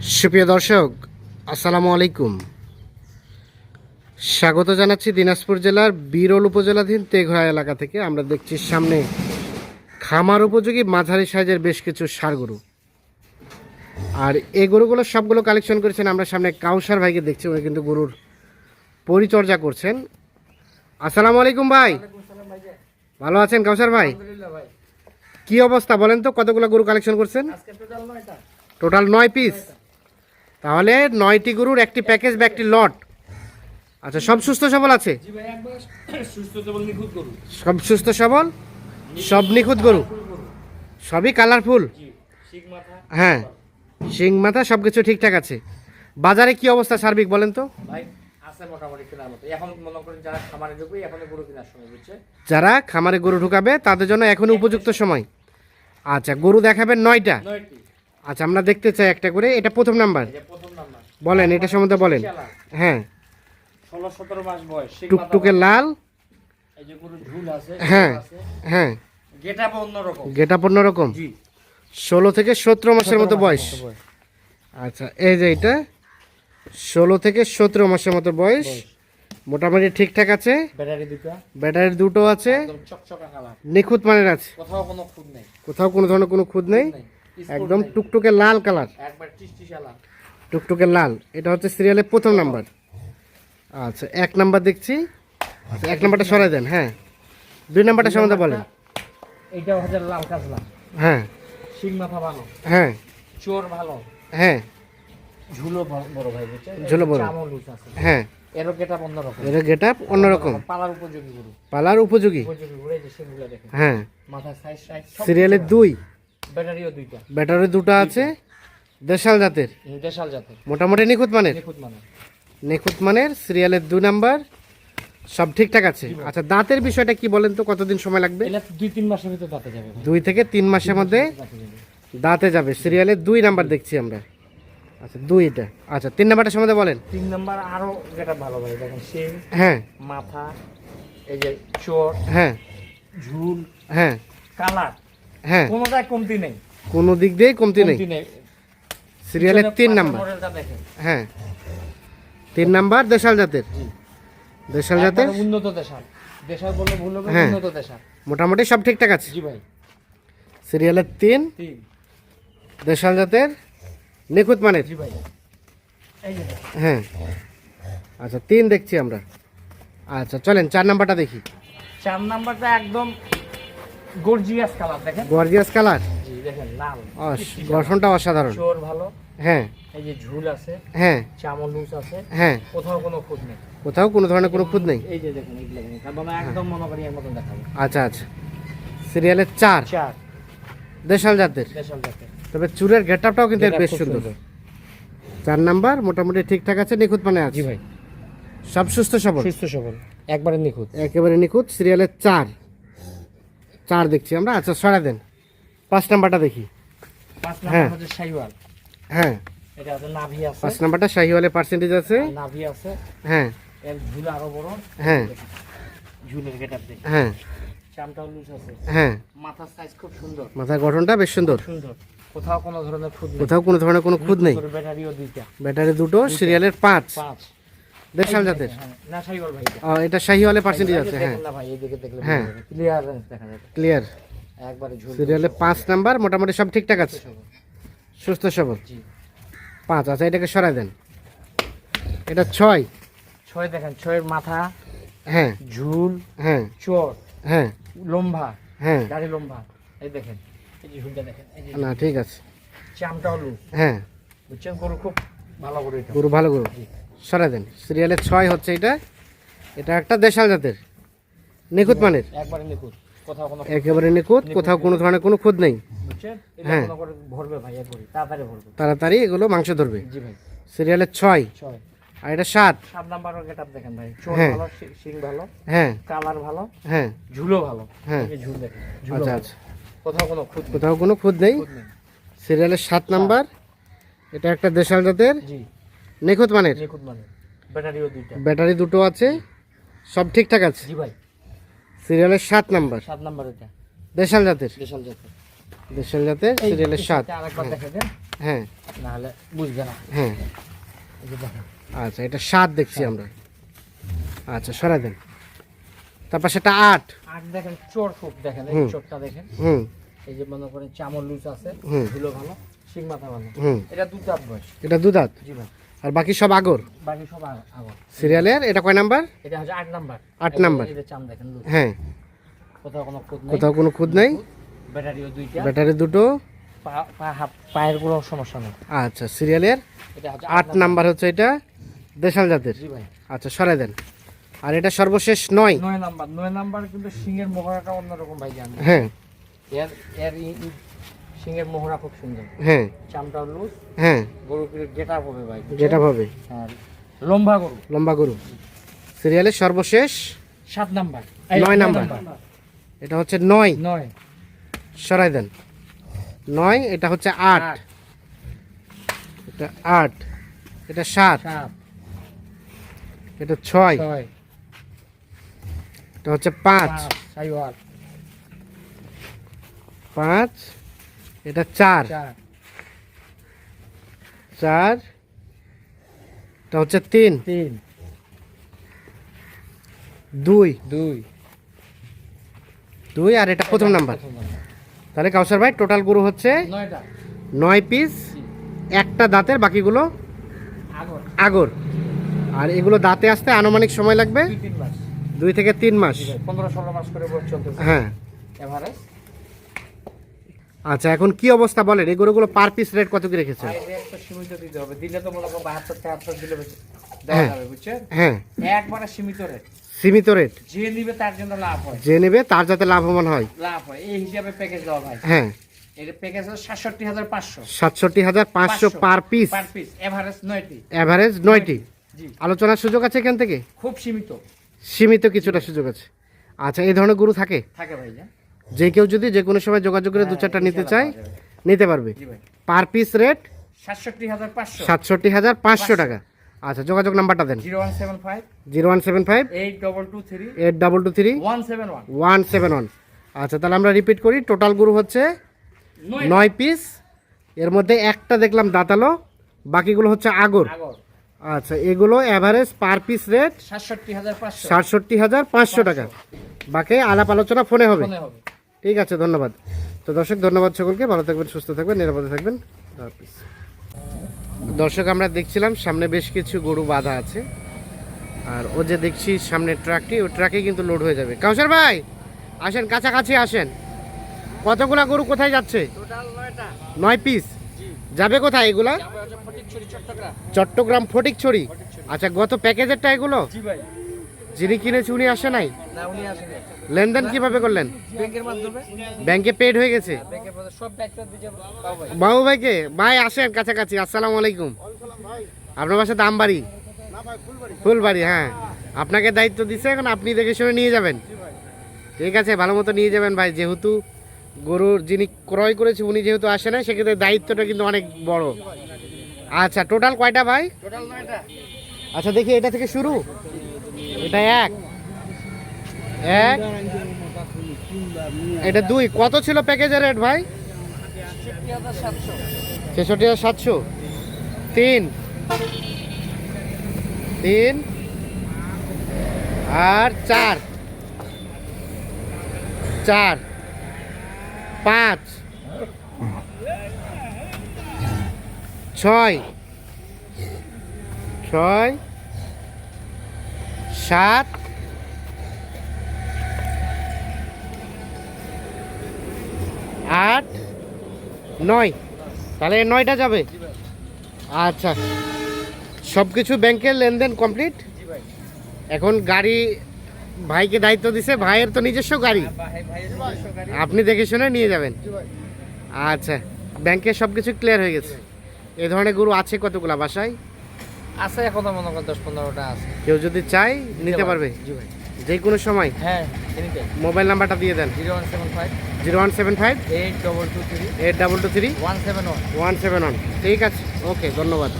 সুপ্রিয় দর্শক আসসালামু আলাইকুম। স্বাগত জানাচ্ছি দিনাজপুর জেলার বিরল উপজেলাধীন তেঘরা এলাকা থেকে। আমরা দেখছি সামনে খামার উপযোগী মাঝারি সাইজের বেশ কিছু সার গরু। আর এই গরুগুলো সবগুলো কালেকশন করেছেন আমরা সামনে কাউসার ভাইকে দেখছি উনি কিন্তু গরুর পরিচর্যা করছেন। আসসালামু আলাইকুম ভাই। ভালো আছেন কাউসার ভাই? কি অবস্থা বলেন তো কতগুলো গরু কালেকশন করছেন? টোটাল নয় পিস তাহলে নয়টি গরুর একটি প্যাকেজ বা একটি লট। আচ্ছা সব সুস্থ সবল আছে? সব সুস্থ সবল? সব নিখুঁত গরু? সবই কালারফুল? হ্যাঁ শিং মাথা সব কিছু ঠিকঠাক আছে। বাজারে কি অবস্থা সার্বিক বলেন তো? এখন যারা খামারে গরু ঢুকাবে তাদের জন্য এখনই উপযুক্ত সময়। আচ্ছা গরু দেখাবেন নয়টি। আচ্ছা আমরা দেখতে চাই একটা করে। এটা প্রথম নাম্বার? বলেন এটা সম্বন্ধে বলেন। হ্যাঁ। ষোলো সতেরো মাস বয়স শিক টুকটুকে লাল। হ্যাঁ হ্যাঁ। গেটা অন্যরকম। ষোলো থেকে সতেরো মাসের মতো বয়স। আচ্ছা এই যে এটা। ষোলো থেকে সতেরো মাসের মতো বয়স। মোটামুটি ঠিকঠাক আছে। ব্যাটারি দুটো। আছে। নিখুঁত মানের আছে। কোথাও কোনো নেই। কোথাও কোনো ধরনের কোনো খুঁত নেই। একদম টুকটুকে লাল কালার। টুকটুকে লাল। এটা হচ্ছে সিরিয়ালের প্রথম নাম্বার আচ্ছা এক নাম্বার দেখছি। আচ্ছা এক নাম্বারটা সরাই দেন হ্যাঁ। দুই নাম্বারটা সম্বন্ধে বলেন। এইটা হচ্ছে লাল কাজলা। হ্যাঁ। শিং মাথা ভালো। হ্যাঁ। চোর ভালো। হ্যাঁ। ঝুলো ব- বড় ভাই ঝুলো বড়। চামল লুজ আছে। হ্যাঁ। এরও অন্যরকম। এটা পালার উপযোগী পালার হ্যাঁ। মাথার সাইজ সাইজ সিরিয়ালের দুই। ব্যাটারিও দুইটা। ব্যাটারি দুটো আছে দেশাল জাতের। দেশাল জাতের। মোটামুটি নিখুঁত মানের? নিখুঁত মানে নিখুঁত মানের সিরিয়ালের দুই নাম্বার সব ঠিকঠাক আছে? আচ্ছা দাঁতের বিষয়টা কি বলেন তো কতদিন সময় লাগবে? দুই তিন মাসের ভিতরে দাঁতে যাবে দুই থেকে তিন মাসের মধ্যে দাঁতে যাবে। সিরিয়ালের দুই নাম্বার দেখছি আমরা। আচ্ছা দুই এটা। আচ্ছা তিন নাম্বারটা সম্বন্ধে বলেন। তিন নাম্বার আরও যেটা ভালো ভাই দেখেন হ্যাঁ। মাথা এই যে চোর হ্যাঁ। ঝুল হ্যাঁ। কালার। হ্যাঁ। কোনোটাই কমতি নেই। কোনো দিক দিয়েই কমতি নেই। সিরিয়ালের তিন নাম্বার। হ্যাঁ। তিন নাম্বার দেশাল জাতের। দেশাল জাতের। উন্নত দেশাল। দেশাল বললে ভুল হবে হ্যাঁ। উন্নত দেশাল। মোটামুটি সব ঠিকঠাক আছে। জি ভাই। সিরিয়ালের তিন। দেশাল জাতের। নিখুঁত মানের। জি ভাই। হ্যাঁ। আচ্ছা তিন দেখছি আমরা। আচ্ছা চলেন চার নাম্বারটা দেখি। চার নাম্বারটা একদম গর্জিয়াস কালার দেখেন? গর্জিয়াস কালার জি দেখেন লাল। গঠনটা অসাধারণ। চোর ভালো। হ্যাঁ। এই যে ঝুল আছে হ্যাঁ। চামল লুজ আছে হ্যাঁ। কোথাও কোনো খুদ নেই। কোথাও কোনো ধরনের কোনো খুঁত নেই? এই যে দেখেন এইগুলো দেখেন তারপর একদম মনে করি এর মতন দেখাবো। আচ্ছা আচ্ছা। সিরিয়ালের চার। চার। দেশাল জাতের। স্পেশাল জাতের। তবে চুরের গেটআপটাও কিন্তু বেশ সুন্দর। সুন্দর। চার নাম্বার মোটামুটি ঠিকঠাক আছে নিখুঁত মানে আছে। জি ভাই। সব সুস্থ সবল? সুস্থ সবল। একবারে নিখুঁত। একেবারে নিখুঁত। সিরিয়ালের চার। চার দেখছি আমরা। আচ্ছা সরা দেন। পাঁচ নাম্বারটা দেখি। পাঁচ হ্যাঁ। হ্যাঁ। পাঁচ নাম্বারটা শাহিওয়ালের পার্সেন্টেজ আছে। নাভি আছে। হ্যাঁ। এর ঝুল আরও বড়। হ্যাঁ। ঝুলের গেটার দেখে। হ্যাঁ। চামটাও লুজ আছে। হ্যাঁ। মাথার সাইজ খুব সুন্দর। মাথার গঠনটা বেশ সুন্দর। সুন্দর। কোথাও কোনো ধরনের খুদ কোথাও কোনো ধরনের কোনো খুঁত নেই। ব্যাটারিও দুইটা। ব্যাটারি দুটো সিরিয়ালের পাঁচ পাঁচ দেশাল জাতের? হ্যাঁ, না শাইওয়াল ভাই এটা। শাহিওয়ালের পার্সেন্টেজ আছে হ্যাঁ। ভাই এইদিকে দেখলে হ্যাঁ। ক্লিয়ার দেখা যাবে। ক্লিয়ার একবারে ঝুল সিরিয়ালে পাঁচ নাম্বার মোটামুটি সব ঠিকঠাক আছে। সুস্থ সবল জি। পাঁচ আচ্ছা এটাকে সরাই দেন। এটা ছয়? ছয় দেখেন ছয়ের মাথা হ্যাঁ। ঝুল হ্যাঁ। চোর হ্যাঁ। লম্বা হ্যাঁ। গাড়ি লম্বা। এই দেখেন এই যে ঝুলটা দেখেন না ঠিক আছে। চামটাও হ্যাঁ। বুঝছেন? গরু খুব ভালো করে এটা। গরু ভালো গরু। সরাই দেন। সিরিয়ালের ছয় হচ্ছে এটা। এটা একটা দেশাল জাতের। নিখুঁত মানের। একবারে নিখুঁত। একেবারে নিখুঁত কোথাও কোনো ধরনের কোনো খুঁত নেই। হ্যাঁ। তাড়াতাড়ি এগুলো মাংস ধরবে। সিরিয়ালের ছয়। আর এটা সাত। সাত নাম্বারও গেট দেখেন ভাই। হ্যাঁ। ভালো শিং ভালো হ্যাঁ। কালার ভালো হ্যাঁ। ঝুলও ভালো। হ্যাঁ। ঝুল দেখেন আচ্ছা আচ্ছা। কোথাও কোনো খুঁত কোথাও কোনো খুঁত নেই। সিরিয়ালের সাত নাম্বার। এটা একটা দেশাল জাতের। জি। নিখুঁত মানের? নিখুঁত মানে ব্যাটারিও দুইটা। ব্যাটারি দুটো আছে সব ঠিকঠাক আছে? জি ভাই। সিরিয়ালের সাত নাম্বার। সাত নাম্বার এটা। দেশাল জাতের? দেশাল জাতের। দেশাল জাতের সিরিয়ালের সাত। হ্যাঁ। না হলে বুঝবে না। হ্যাঁ। এই যে দেখেন। আচ্ছা এটা সাত দেখছি আমরা। আচ্ছা সরাই দেন। তারপর সেটা আট। আর দেখেন চোর ফুক দেখেন এই চোরটা দেখেন। হুম। এই যে মনে করেন চামড় লুজ আছে হুম। ধুলো ভালো শিং মাথা ভালো। হুম। এটা দু দাঁত বয়স। এটা দু দাঁত জি ভাই। আর বাকি সব আগর? বাকি সব আগ- আগর। সিরিয়ালের? এটা কয় নাম্বার? এটা হচ্ছে আট নাম্বার। আট নাম্বার। এটা চাম দেখেন হ্যাঁ। কোথাও কোনো খুদ নেই। কোথাও কোনো খুদ নাই? ব্যাটারিও দুইটা। ব্যাটারি দুটো। পায়ের কোনো সমস্যা নেই। আচ্ছা সিরিয়ালের? এটা হচ্ছে আট নাম্বার। হচ্ছে এটা। দেশাল জাতের? জি ভাই। আচ্ছা সরাই দেন। আর এটা সর্বশেষ নয়। নয় নাম্বার। নয় নাম্বার কিন্তু সিংহের মোহরাটা অন্যরকম ভাই জানি হ্যাঁ। এর এর সিংহের মোহরা খুব সুন্দর। হ্যাঁ। চামটা লুজ। হ্যাঁ। গরু গেটা হবে ভাই। যেটা ভাবে হ্যাঁ লম্বা গরু। লম্বা গরু। সিরিয়ালের সর্বশেষ? সাত নাম্বার। নয় নাম্বার। এটা হচ্ছে নয়। নয়। সরাই দেন। নয় এটা হচ্ছে আট। এটা আট। এটা সাত। এটা ছয়। এটা হচ্ছে পাঁচ। পাঁচ। এটা চার। চার। এটা হচ্ছে তিন। তিন। দুই। দুই। দুই আর এটা প্রথম নাম্বার। তাহলে কাউসার ভাই টোটাল গরু হচ্ছে নয় পিস একটা দাঁতের বাকিগুলো আগর। আর এগুলো দাঁতে আসতে আনুমানিক সময় লাগবে? দুই থেকে তিন মাস। পনেরো ষোলো মাস করে হ্যাঁ। এভারেজ। আচ্ছা এখন কি অবস্থা বলেন? এই গরুগুলো পার পিস রেট কত কি রেখেছেন আর এটা একটা সীমিত দিতে হবে। দিলে তো মনে করো বাহাত্তর তেহাত্তর দিলে দেওয়া হ্যাঁ। যাবে বুঝছেন? হ্যাঁ। একবারে সীমিত রেট সীমিত রেট যে নিবে তার জন্য লাভ হয়। যে নেবে তার যাতে লাভবান হয়। লাভ হয়। এই হিসাবে প্যাকেজ দেওয়া হ্যাঁ। Package per piece per piece average জি। আলোচনার সুযোগ আছে এখান থেকে? খুব সীমিত। সীমিত কিছুটা সুযোগ আছে। আচ্ছা এই ধরনের গরু থাকে? থাকে ভাই যা কেউ যদি যে কোনো সময় যোগাযোগ করে দু চারটা নিতে চায় নিতে পারবে। পার পিস রেট সাতষট্টি হাজার পাঁচশো। টাকা। আচ্ছা যোগাযোগ নাম্বারটা দেন। Zero one seven five. Zero one seven five. Eight double two three. One seven one. আচ্ছা তাহলে আমরা রিপিট করি। টোটাল গরু হচ্ছে নয় পিস এর মধ্যে একটা দেখলাম দাঁতালো বাকিগুলো হচ্ছে আগর। আচ্ছা এগুলো অ্যাভারেজ পার পিস রেট সাতষট্টি হাজার পাঁচশো। সাতষট্টি হাজার পাঁচশো টাকা। বাকি আলাপ আলোচনা ফোনে হবে। ঠিক আছে ধন্যবাদ। তো দর্শক ধন্যবাদ সকলকে। ভালো থাকবেন সুস্থ থাকবেন নিরাপদে থাকবেন। দর্শক আমরা দেখছিলাম সামনে বেশ কিছু গরু বাঁধা আছে। আর ও যে দেখছি সামনে ট্রাকটি ও ট্রাকে কিন্তু লোড হয়ে যাবে। কাউসার ভাই আসেন কাছাকাছি আসেন। কতগুলা গরু কোথায় যাচ্ছে? নয় পিস যাবে কোথায় এগুলা? চট্টগ্রাম। ফটিকছড়ি? আচ্ছা গত প্যাকেজেরটা এগুলো? যিনি কিনেছে উনি আসে নাই? না উনি আসেন। লেনদেন কীভাবে করলেন? ব্যাংকের মাধ্যমে। ব্যাংকে পেড হয়ে গেছে? ব্যাংকের সব দায়িত্ব দিয়ে ভাই। বাবু ভাইকে? ভাই আসেন কাছাকাছি। আসসালামু আলাইকুম। আপনার বাসা দামবাড়ি? ফুলবাড়ি। হ্যাঁ। আপনাকে দায়িত্ব দিচ্ছে এখন আপনি দেখে শুনে নিয়ে যাবেন। ঠিক আছে ভালো মতো নিয়ে যাবেন ভাই। যেহেতু গরুর যিনি ক্রয় করেছে উনি যেহেতু আসে না সেক্ষেত্রে দায়িত্বটা কিন্তু অনেক বড়। আচ্ছা টোটাল কয়টা ভাই? আচ্ছা দেখি এটা থেকে শুরু। এটা এক। এক। এটা দুই। কত ছিল প্যাকেজের রেট ভাই? ছেষট্টি হাজার সাতশো। তিন। তিন। আর চার। চার। পাঁচ। ছয়। ছয়। সাত। আট। নয়। তাহলে নয়টা যাবে? আচ্ছা। সব কিছু ব্যাংকের লেনদেন কমপ্লিট? এখন গাড়ি ভাইকে দায়িত্ব দিছে, ভাইয়ের তো নিজস্ব গাড়ি। আপনি দেখে শুনে নিয়ে যাবেন। আচ্ছা। ব্যাংকে সব কিছু ক্লিয়ার হয়ে গেছে। এ ধরনের গরু আছে কতগুলা বাসায়? আছে এখন মনে করেন দশ পনেরোটা আছে। কেউ যদি চাই নিতে পারবে। জি ভাই। যে কোনো সময়। হ্যাঁ মোবাইল নাম্বারটা দিয়ে দেন। Zero one seven five. Zero one seven five. Eight double two three. Eight double two three. One seven one. One seven one. ঠিক আছে। ওকে ধন্যবাদ।